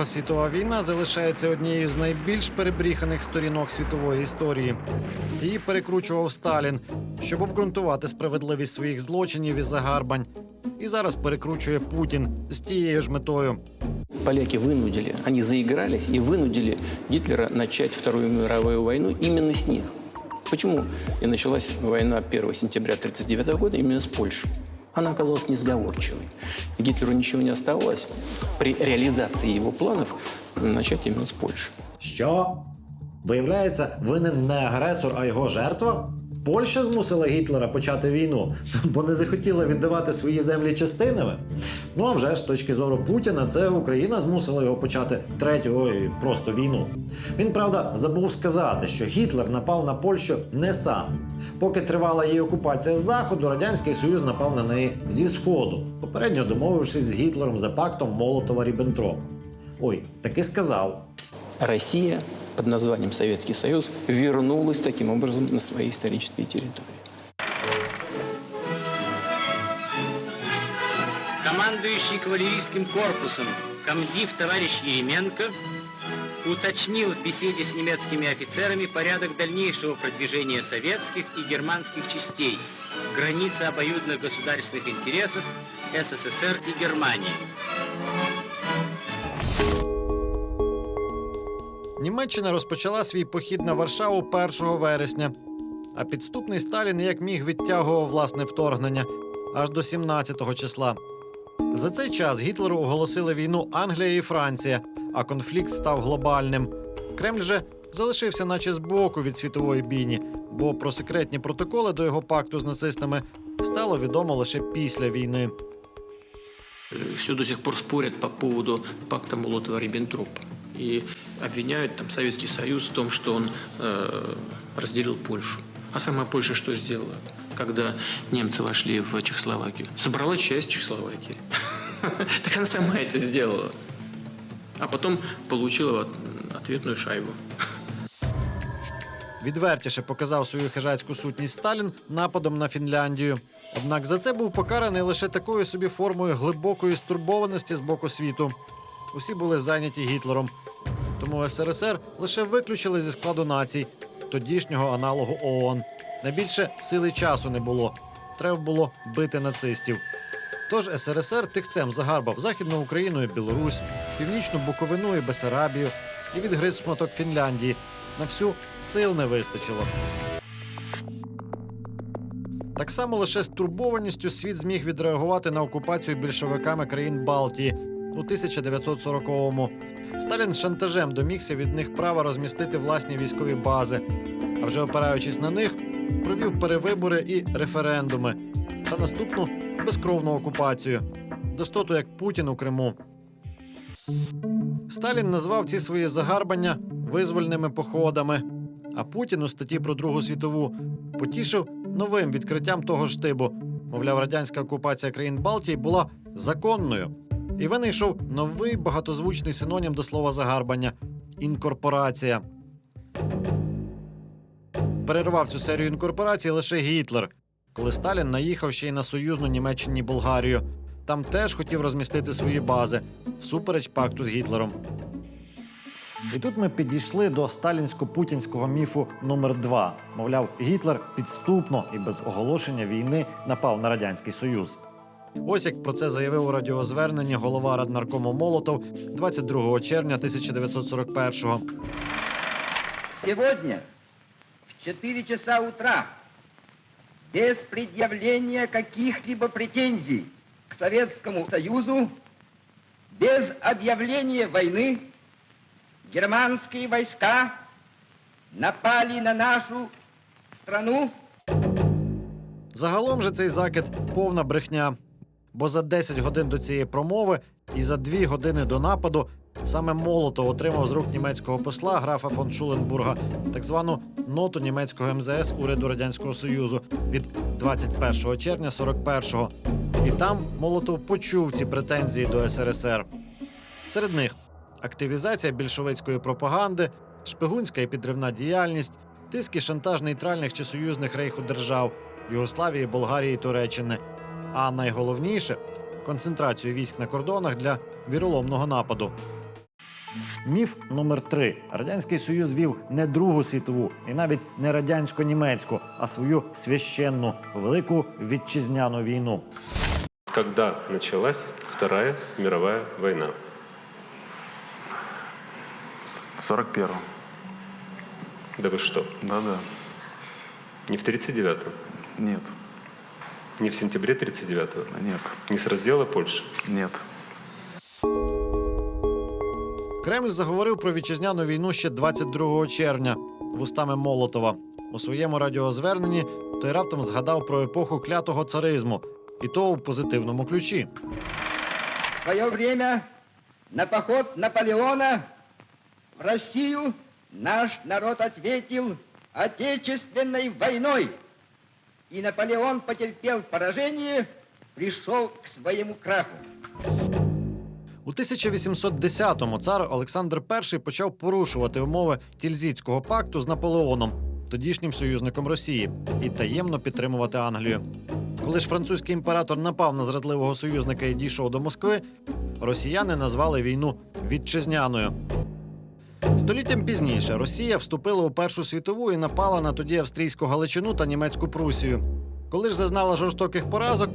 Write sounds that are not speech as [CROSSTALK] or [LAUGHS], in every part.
Друга світова війна залишається однією з найбільш перебріханих сторінок світової історії. Її перекручував Сталін, щоб обґрунтувати справедливість своїх злочинів і загарбань. І зараз перекручує Путін з тією ж метою. Поляки вынудили, они заигрались и вынудили Гитлера начать Вторую мировую войну именно с них. Почему и началась война 1 сентября 1939 года именно с Польшей? Она оказалась несговорчивой. Гитлеру ничего не оставалось при реализации его планов начать именно с Польши. Що? Виявляється, винен не агресор, а його жертва? Польща змусила Гітлера почати війну, [LAUGHS] бо не захотіла віддавати свої землі частинами. Ну а вже з точки зору Путіна, це Україна змусила його почати третю ой, просто війну. Він правда забув сказати, що Гітлер напав на Польщу не сам. Поки тривала її окупація з заходу, радянський союз напав на неї зі сходу, попередньо домовившись з Гітлером за пактом Молотова Ріббентропа. Ой, таки сказав. Россия под названием Советский Союз вернулась таким образом на свои исторические территории. Командующий кавалерийским корпусом комдив товарищ Еременко уточнил в беседе с немецкими офицерами порядок дальнейшего продвижения советских и германских частей к границе обоюдных государственных интересов СССР и Германии. Німеччина розпочала свій похід на Варшаву 1 вересня, а підступний Сталін як міг відтягував власне вторгнення аж до 17-го числа. За цей час Гітлеру оголосили війну Англія і Франція, а конфлікт став глобальним. Кремль же залишився, наче збоку від світової бійні, бо про секретні протоколи до його пакту з нацистами стало відомо лише після війни. Все до сих пор спорят по поводу пакта Молотова-Риббентропа И обвиняют там Советский Союз в том, что он э, разделил Польшу. А сама Польша что сделала, когда немцы вошли в Чехословакию? Собрала часть Чехословакии. [LAUGHS] Так она сама это сделала. А потом получила ответную шайбу. [LAUGHS] Відвертіше показав свою хижацьку сутність Сталін нападом на Фінляндію. Однак за це був покараний лише такою собі формою глибокої стурбованості з боку світу. Усі були зайняті Гітлером. Тому СРСР лише виключили зі складу націй тодішнього аналогу ООН. Найбільше сили часу не було. Треба було бити нацистів. Тож СРСР тихцем загарбав Західну Україну і Білорусь, Північну Буковину і Бесарабію і відгриз шматок Фінляндії. На всю сил не вистачило. Так само лише з турбованістю світ зміг відреагувати на окупацію більшовиками країн Балтії у 1940-му. Сталін шантажем домігся від них права розмістити власні військові бази, а вже опираючись на них, провів перевибори і референдуми та наступну безкровну окупацію, достоту як Путін у Криму. Сталін назвав ці свої загарбання визвольними походами. А Путін у статті про Другу світову потішив новим відкриттям того ж типу. Мовляв, радянська окупація країн Балтії була законною. І винайшов новий багатозвучний синонім до слова загарбання інкорпорація. Перервав цю серію інкорпорації лише Гітлер, коли Сталін наїхав ще й на союзну Німеччині Болгарію. Там теж хотів розмістити свої бази всупереч пакту з Гітлером. І тут ми підійшли до сталінсько-путінського міфу номер 2 Мовляв, Гітлер підступно і без оголошення війни напав на радянський союз. Ось як про це заявив у радіозверненні голова раднаркому Молотов 22 червня 1941-го. Сегодня в 4 часа утра без предъявления каких-либо претензий к Советскому Союзу, без объявления войны, германские войска напали на нашу страну Загалом же цей закид повна брехня. Бо за 10 годин до цієї промови і за 2 години до нападу саме Молотов отримав з рук німецького посла графа фон Шуленбурга так звану ноту німецького МЗС уряду Радянського Союзу від 21 червня 41-го. І там Молотов почув ці претензії до СРСР. Серед них активізація більшовицької пропаганди, шпигунська і підривна діяльність, тиск і шантаж нейтральних чи союзних рейху держав Югославії, Болгарії, Туреччини. А найголовніше концентрацію військ на кордонах для віроломного нападу. Міф номер три: Радянський Союз вів не Другу світову і навіть не радянсько-німецьку, а свою священну велику вітчизняну війну. Когда началась Вторая мировая война? В 41-м. Да вы что? Да-да. Не в 39-м? Нет. Не в сентябре 39-го? Нет. Не с раздела Польши? Нет. Кремль заговорив про вітчизняну війну ще 22 червня вустами Молотова. У своєму радіозверненні той раптом згадав про епоху клятого царизму, і то у позитивному ключі. В свое время на поход Наполеона в Россию наш народ ответил Отечественной войной. И Наполеон потерпел поражение, пришел к своему краху. У 1810-му цар Олександр І почав порушувати умови Тільзітського пакту з Наполеоном, тодішнім союзником Росії, і таємно підтримувати Англію. Коли ж французький імператор напав на зрадливого союзника і дійшов до Москви, росіяни назвали війну вітчизняною. Століттям пізніше Росія вступила у Першу світову і напала на тоді австрійську Галичину та німецьку Прусію. Коли ж зазнала жорстоких поразок,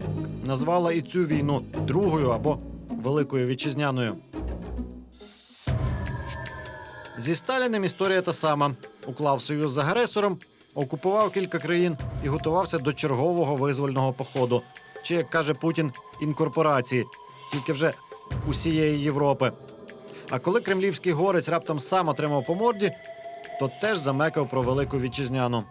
назвала і цю війну другою або Великою вітчизняною. Зі Сталіним історія та сама. Уклав союз з агресором, окупував кілька країн і готувався до чергового визвольного походу. Чи, як каже Путін, інкорпорації, тільки вже усієї Європи. А коли кремлівський горець раптом сам отримав по морді, то теж замекав про велику вітчизняну.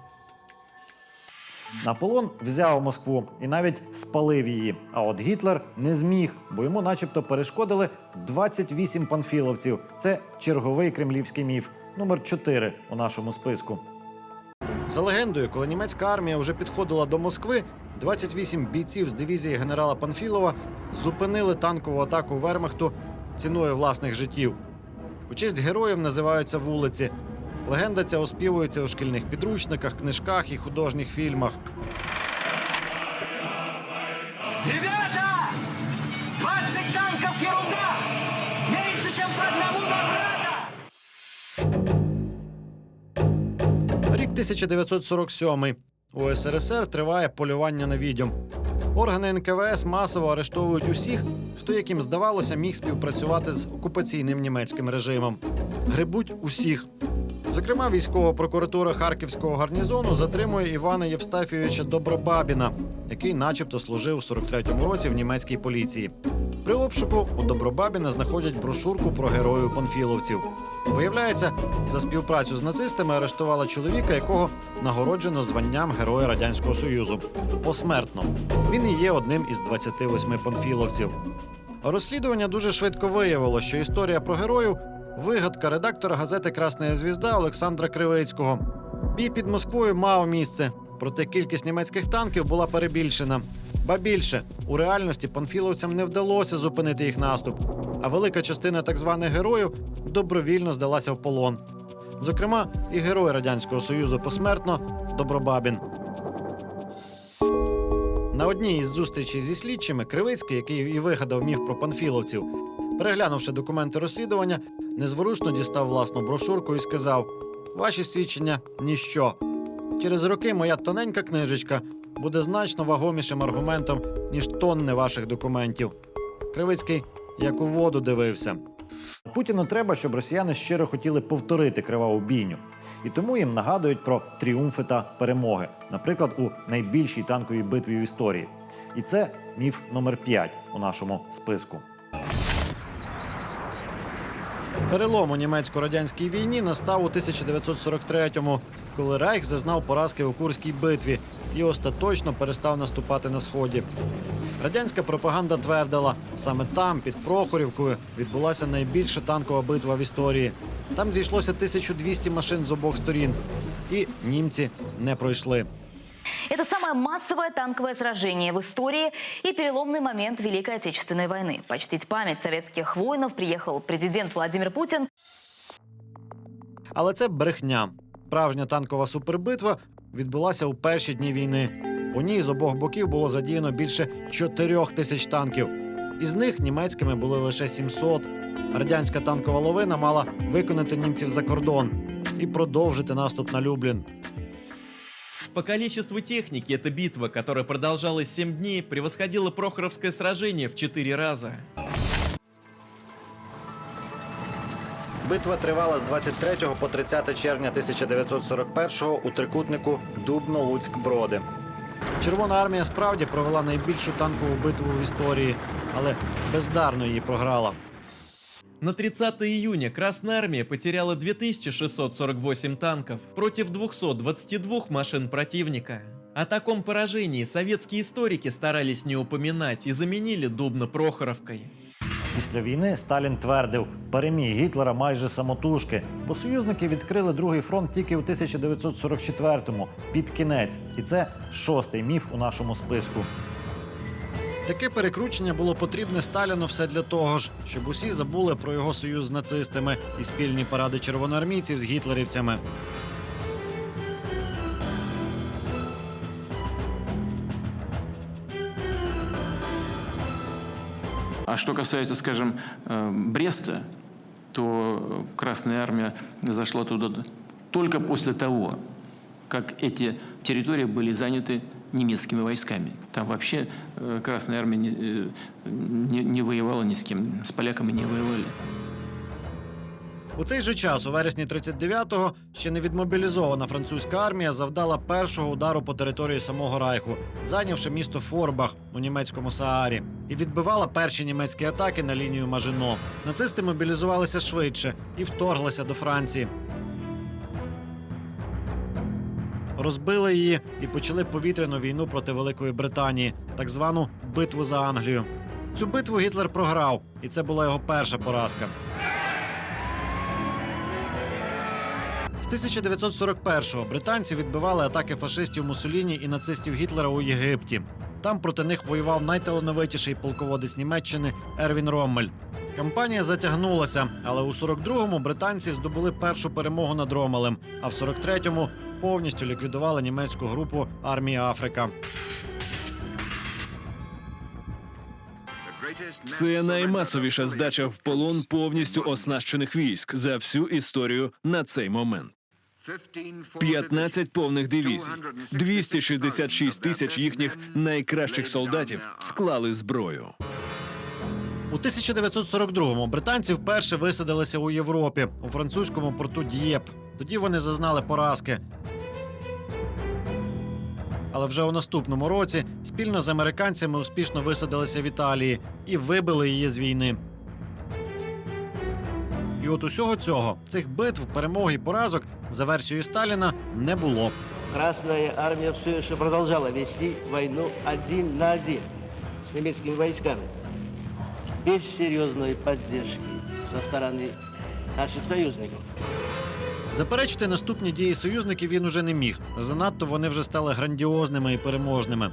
Наполеон взяв Москву і навіть спалив її. А от Гітлер не зміг, бо йому, начебто, перешкодили 28 панфіловців. Це черговий кремлівський міф, номер 4 у нашому списку. За легендою, коли німецька армія вже підходила до Москви, 28 бійців з дивізії генерала Панфілова зупинили танкову атаку Вермахту ціною власних життів. У честь героїв називаються вулиці. Легенда ця оспівується у шкільних підручниках, книжках і художніх фільмах. Ребята! 20 танков ерунда! Меньше, чем по одному на брата! Рік 1947. У СРСР триває полювання на відьом. Органи НКВС масово арештовують усіх, хто, яким здавалося, міг співпрацювати з окупаційним німецьким режимом. Грибуть усіх. Зокрема, військова прокуратура Харківського гарнізону затримує Івана Євстафійовича Добробабіна, який, начебто, служив у 43-му році в німецькій поліції. При обшуку у Добробабіна знаходять брошурку про героїв панфіловців. Виявляється, за співпрацю з нацистами арештували чоловіка, якого нагороджено званням Героя Радянського Союзу. Посмертно. Він і є одним із 28 панфіловців. Розслідування дуже швидко виявило, що історія про героїв вигадка редактора газети Красна звізда Олександра Кривицького. Бій під Москвою мав місце, проте кількість німецьких танків була перебільшена. Ба більше у реальності панфіловцям не вдалося зупинити їх наступ, а велика частина так званих героїв добровільно здалася в полон. Зокрема, і герой Радянського Союзу посмертно Добробабін. На одній із зустрічей зі слідчими Кривицький, який і вигадав міф про панфіловців, переглянувши документи розслідування, незворушно дістав власну брошурку і сказав: Ваші свідчення ніщо. Через роки моя тоненька книжечка буде значно вагомішим аргументом, ніж тонни ваших документів. Кривицький як у воду дивився. Путіну треба, щоб росіяни щиро хотіли повторити криваву бійню. І тому їм нагадують про тріумфи та перемоги, наприклад, у найбільшій танковій битві в історії. І це міф номер 5 у нашому списку. Перелом у німецько-радянській війні настав у 1943-му, коли Рейх зазнав поразки у Курській битві і остаточно перестав наступати на сході. Радянська пропаганда твердила, саме там, під Прохорівкою, відбулася найбільша танкова битва в історії. Там зійшлося 1200 машин з обох сторін, і німці не пройшли Это самое массовое танковое сражение в истории и переломный момент Великой Отечественной войны. Почтить память советских воинов приехал президент Владимир Путин. Але це брехня. Справжня танкова супербитва відбулася у перші дні війни. У ній з обох боків було задіяно більше чотирьох тисяч танків. Із них німецькими були лише 700, Радянська танкова ловина мала виконати німців за кордон і продовжити наступ на Люблін. По количеству техники эта битва, которая продолжалась 7 дней, превосходила Прохоровское сражение в 4 раза. Битва тривала з 23 по 30 червня 1941 у трикутнику Дубно-Луцьк-Броди. Червона армія справді провела найбільшу танкову битву в історії, але бездарно її програла. На 30 июня Красная Армия потеряла 2648 танков против 222 машин противника. О таком поражении советские историки старались не упоминать и заменили Дубно-Прохоровкой. Після війни Сталін твердив, переміг Гітлера майже самотужки, бо союзники відкрили другий фронт тільки у 1944-му, під кінець. І це шостий міф у нашому списку. Таке перекручення було потрібне Сталіну все для того ж, щоб усі забули про його союз з нацистами і спільні паради червоноармійців з гітлерівцями. А что касается, скажем, э, Бреста, то Красная Армия зашла туда только после того, как эти территории были заняты немецкими войсками. Там вообще э, Красная Армия не, э, не, не воевала ни с кем, с поляками не воевали. У цей же час, у вересні 39-го, ще не відмобілізована французька армія завдала першого удару по території самого Райху, зайнявши місто Форбах у німецькому Саарі, і відбивала перші німецькі атаки на лінію Мажино. Нацисти мобілізувалися швидше і вторглися до Франції. Розбили її і почали повітряну війну проти Великої Британії, так звану битву за Англію. Цю битву Гітлер програв, і це була його перша поразка. З 1941-го британці відбивали атаки фашистів Муссоліні і нацистів Гітлера у Єгипті. Там проти них воював найталановитіший полководець Німеччини Ервін Роммель. Кампанія затягнулася, але у 42-му британці здобули першу перемогу над Ромелем, а в 43-му повністю ліквідували німецьку групу армії Африка. Це наймасовіша здача в полон повністю оснащених військ за всю історію на цей момент. 15 повних дивізій, 266 тисяч їхніх найкращих солдатів склали зброю. У 1942-му британці вперше висадилися у Європі у французькому порту Д'єп. Тоді вони зазнали поразки. Але вже у наступному році спільно з американцями успішно висадилися в Італії і вибили її з війни. І от усього цього, цих битв, перемог і поразок, за версією Сталіна, не було. Красная армия все еще продолжала вести войну один на один с немецкими войсками. Без серьезной поддержки со стороны наших союзников. Заперечити наступні дії союзників він уже не міг. Занадто вони вже стали грандіозними і переможними.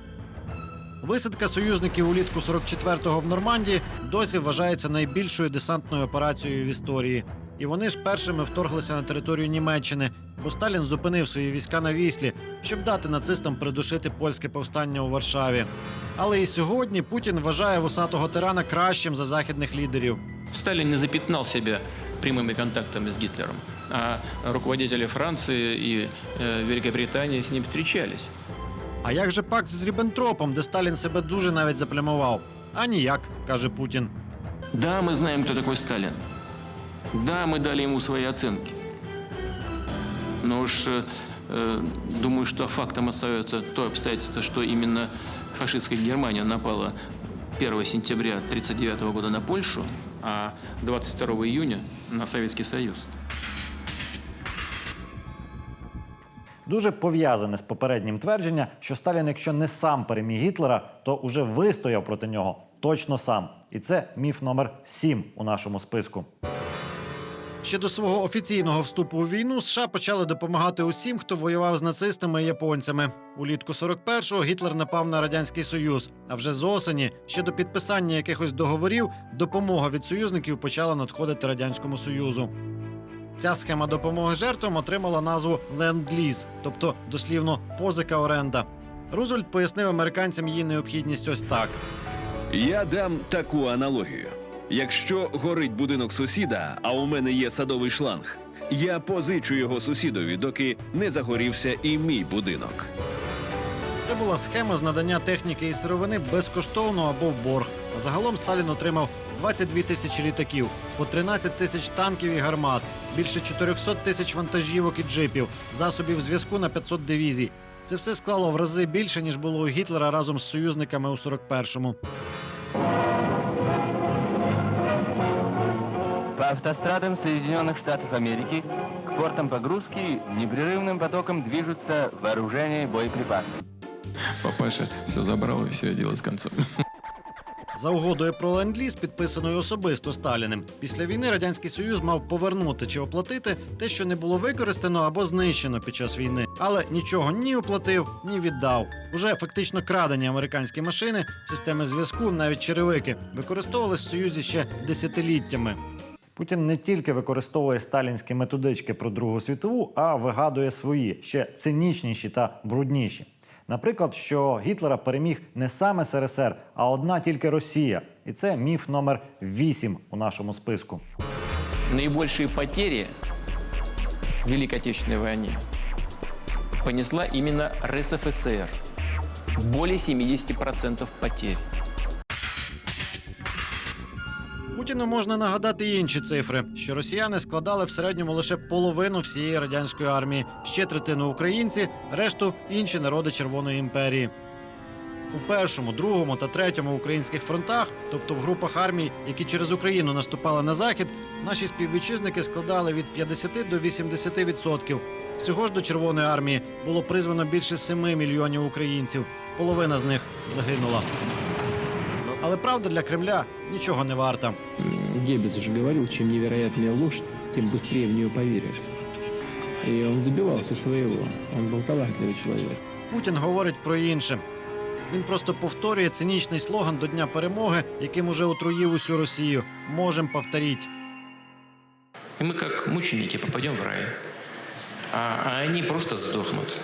Висадка союзників улітку 44-го в Нормандії досі вважається найбільшою десантною операцією в історії. І вони ж першими вторглися на територію Німеччини, бо Сталін зупинив свої війська на віслі, щоб дати нацистам придушити польське повстання у Варшаві. Але і сьогодні Путін вважає вусатого тирана кращим за західних лідерів. Сталин не запятнал себя прямыми контактами с Гитлером, а руководители Франции и э, Великобритании с ним встречались. А як же пакт з Ріббентропом, де Сталін себе дуже навіть заплямував? А ніяк, каже Путін. Да, мы знаем, кто такой Сталин. Да, мы дали ему свои оценки. Но уж э, э, думаю, что фактом остается то обстоятельство, что именно фашистская Германия напала 1 сентября 1939 года на Польшу, а 22 июня на Советский Союз. Дуже пов'язане з попереднім твердження, що Сталін, якщо не сам переміг Гітлера, то уже вистояв проти нього точно сам. І це міф номер 7 у нашому списку. Ще до свого офіційного вступу у війну США почали допомагати усім, хто воював з нацистами і японцями. Улітку 41-го Гітлер напав на радянський союз. А вже з осені, ще до підписання якихось договорів, допомога від союзників почала надходити радянському союзу. Ця схема допомоги жертвам отримала назву ленд-ліз, тобто дослівно позика оренда. Рузвельт пояснив американцям її необхідність ось так. Я дам таку аналогію. Якщо горить будинок сусіда, а у мене є садовий шланг, я позичу його сусідові, доки не загорівся і мій будинок. Це була схема з надання техніки і сировини безкоштовно або в борг. Загалом Сталін отримав 22 тисячі літаків, по 13 тисяч танків і гармат, більше 400 тисяч вантажівок і джипів, засобів зв'язку на 500 дивізій. Це все склало в рази більше, ніж було у Гітлера разом з союзниками у 41-му По автострадам Соединенных Штатов Америки к портам погрузки непрерывным потоком движутся вооружения и боеприпасы. Папаша все забрал и все дело с концом. За угодою про ленд-ліз, підписаною особисто Сталіним, після війни радянський союз мав повернути чи оплатити те, що не було використано або знищено під час війни, але нічого ні оплатив, ні віддав. Уже фактично крадені американські машини, системи зв'язку, навіть черевики, використовувались в союзі ще десятиліттями. Путін не тільки використовує сталінські методички про Другу світову, а вигадує свої ще цинічніші та брудніші. Наприклад, що Гітлера переміг не саме СРСР, а одна тільки Росія. І це міф номер 8 у нашому списку. Наибольшие потери в Великой Отечественной войне понесла именно РСФСР. Более 70% потерь. Путіну можна нагадати й інші цифри, що росіяни складали в середньому лише половину всієї радянської армії, ще третину українці, решту інші народи Червоної імперії. У першому, другому та третьому українських фронтах, тобто в групах армій, які через Україну наступали на захід, наші співвітчизники складали від 50 до 80 відсотків. Всього ж до Червоної армії було призвано більше 7 мільйонів українців. Половина з них загинула. Але правда для Кремля нічого не варта. Геббельс же говорил, чем невероятнее ложь, тем быстрее в нее поверят. И он добивался своего. Он был талантливый человек. Путін говорить про інше. Він просто повторює цинічний слоган до Дня перемоги, яким уже отруїв усю Росію. Можем повторіть. И мы как мученики попадем в рай. А, а они просто сдохнут.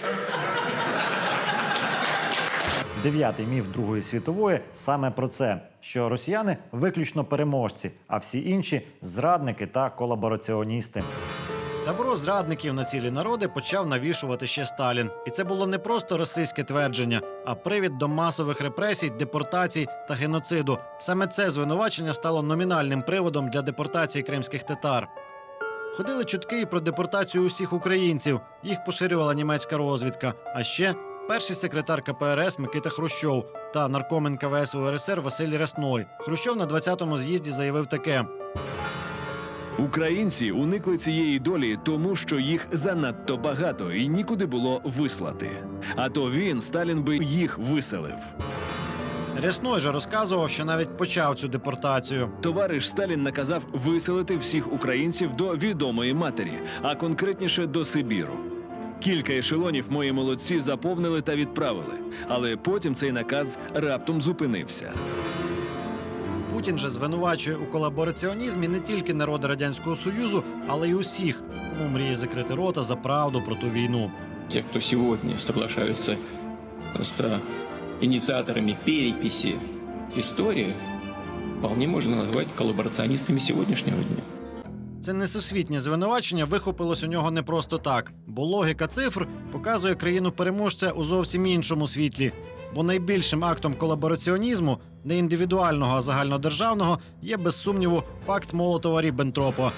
Дев'ятий міф Другої світової саме про це: що росіяни виключно переможці, а всі інші зрадники та колабораціоністи. Тавро зрадників на цілі народи почав навішувати ще Сталін, і це було не просто російське твердження, а привід до масових репресій, депортацій та геноциду. Саме це звинувачення стало номінальним приводом для депортації кримських татар. Ходили чутки про депортацію усіх українців. Їх поширювала німецька розвідка. А ще перший секретар КПРС Микита Хрущов та наркомен КВС УРСР Василь Рясной. Хрущов на 20-му з'їзді заявив таке: Українці уникли цієї долі, тому що їх занадто багато і нікуди було вислати. А то він, Сталін, би їх виселив. Рясной же розказував, що навіть почав цю депортацію. Товариш Сталін наказав виселити всіх українців до відомої матері, а конкретніше до Сибіру. Кілька ешелонів мої молодці заповнили та відправили, але потім цей наказ раптом зупинився. Путін же звинувачує у колабораціонізмі не тільки народи радянського союзу, але й усіх, кому мріє закрити рота за правду про ту війну. Те, кто сегодня соглашаются с инициаторами переписи истории, вполне можно назвать коллаборационистами сегодняшнего дня. Це несусвітнє звинувачення вихопилось у нього не просто так, бо логіка цифр показує країну переможця у зовсім іншому світлі. Бо найбільшим актом колабораціонізму, не індивідуального, а загальнодержавного, є без сумніву пакт Молотова Ріббентропа.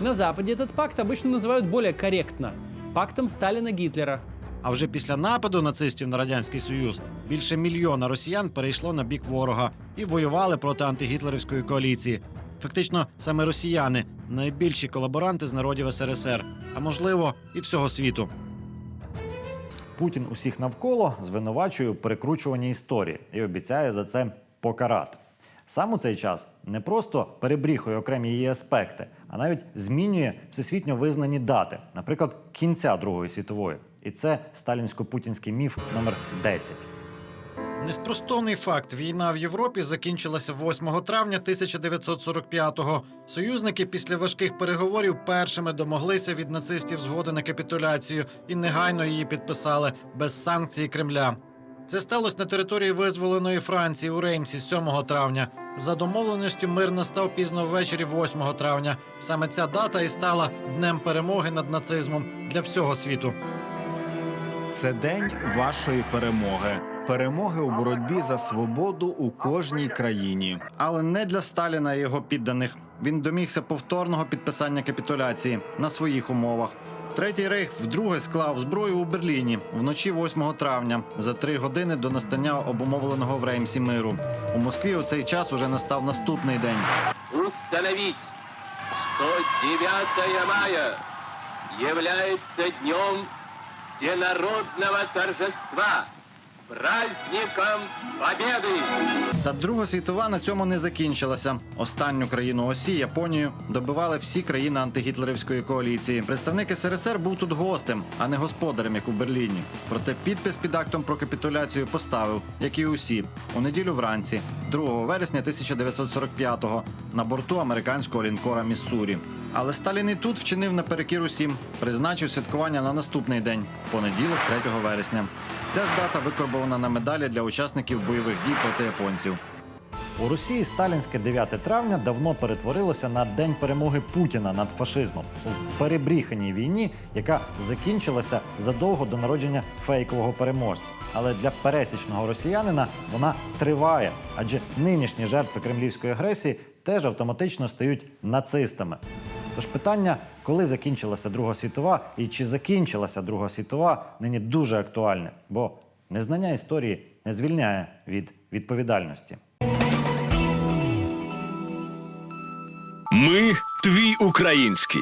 На Западе этот пакт обычно называют более корректно – пактом Сталина-Гитлера. А вже після нападу нацистів на радянський союз більше мільйона росіян перейшло на бік ворога і воювали проти антигітлерівської коаліції. Фактично, саме росіяни найбільші колаборанти з народів СРСР, а можливо, і всього світу. Путін усіх навколо звинувачує у перекручуванні історії і обіцяє за це покарати. Сам у цей час не просто перебріхує окремі її аспекти, а навіть змінює всесвітньо визнані дати, наприклад, кінця Другої світової. І це сталінсько-путінський міф номер 10. Неспростовний факт: війна в Європі закінчилася 8 травня 1945-го. Союзники після важких переговорів першими домоглися від нацистів згоди на капітуляцію і негайно її підписали без санкцій Кремля. Це сталося на території визволеної Франції у Реймсі 7 травня. За домовленістю мир настав пізно ввечері 8 травня. Саме ця дата і стала днем перемоги над нацизмом для всього світу. Це день вашої перемоги. Перемоги у боротьбі за свободу у кожній країні. Але не для Сталіна і його підданих. Він домігся повторного підписання капітуляції на своїх умовах. Третій рейх вдруге склав зброю у Берліні вночі 8 травня за три години до настання обумовленого в Реймсі миру. У Москві у цей час уже настав наступний день. Установить, что 9 мая является днем всенародного торжества, праздником Победы! Та Друга світова на цьому не закінчилася. Останню країну осі Японію добивали всі країни антигітлерівської коаліції. Представник СРСР був тут гостем, а не господарем, як у Берліні. Проте підпис під актом про капітуляцію поставив, як і усі, у неділю вранці, 2 вересня 1945-го, на борту американського лінкора Міссурі. Але Сталін і тут вчинив наперекір усім, призначив святкування на наступний день, понеділок, 3 вересня. Ця ж дата викорбована на медалі для учасників бойових дій проти японців. У Росії сталінське 9 травня давно перетворилося на день перемоги Путіна над фашизмом у перебріханій війні, яка закінчилася задовго до народження фейкового переможця. Але для пересічного росіянина вона триває, адже нинішні жертви кремлівської агресії теж автоматично стають нацистами. Тож питання, коли закінчилася Друга світова і чи закінчилася Друга світова, нині дуже актуальне, бо незнання історії не звільняє від відповідальності. Ми твій український.